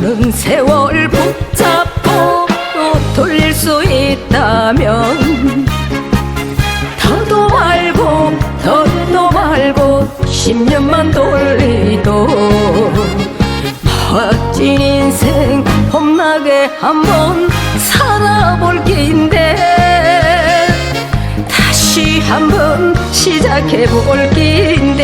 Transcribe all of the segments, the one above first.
나는 세월 붙잡고 돌릴 수 있다면 더도 말고 더도 말고 10년만 돌리도 멋진 인생 험나게 한번 살아볼 긴데 다시 한번 시작해볼 긴데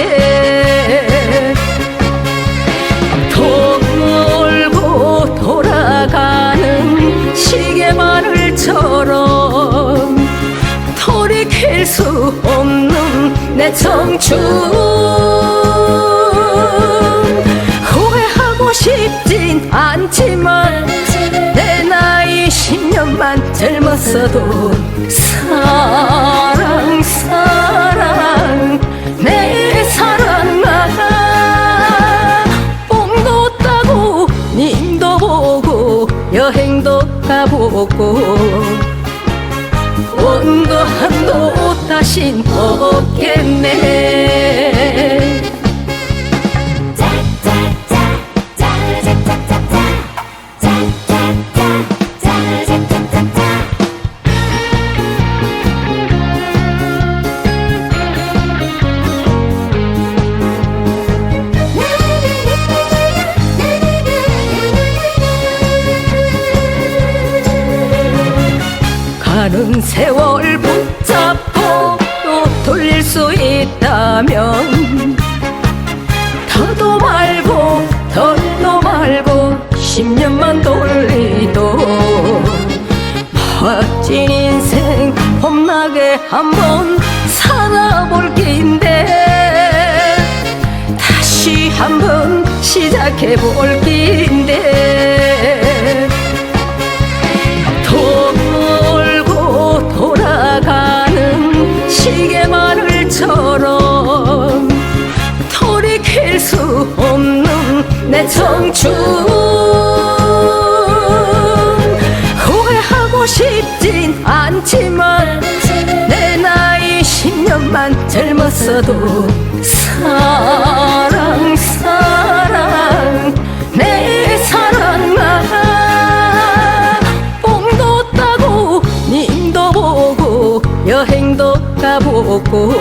시계바늘처럼 돌이킬 수 없는 내 청춘. 후회하고 싶진 않지만 내 나이 10년만 젊었어도 보고 원도 한도 다신 없겠네 가는 세월 붙잡고 또 돌릴 수 있다면 더도 말고 더도 말고 10년만 돌리도 멋진 인생 봄나게 한번 살아볼 긴데 다시 한번 시작해볼 긴데 시계바늘처럼 돌이킬 수 없는 내 청춘. 후회하고 싶진 않지만 내 나이 10년만 젊었어도 사 바라보고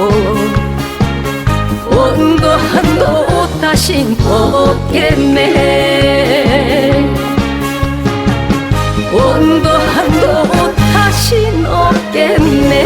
온도 한도 다신 없겠네. 온도 한도 다신 없겠네.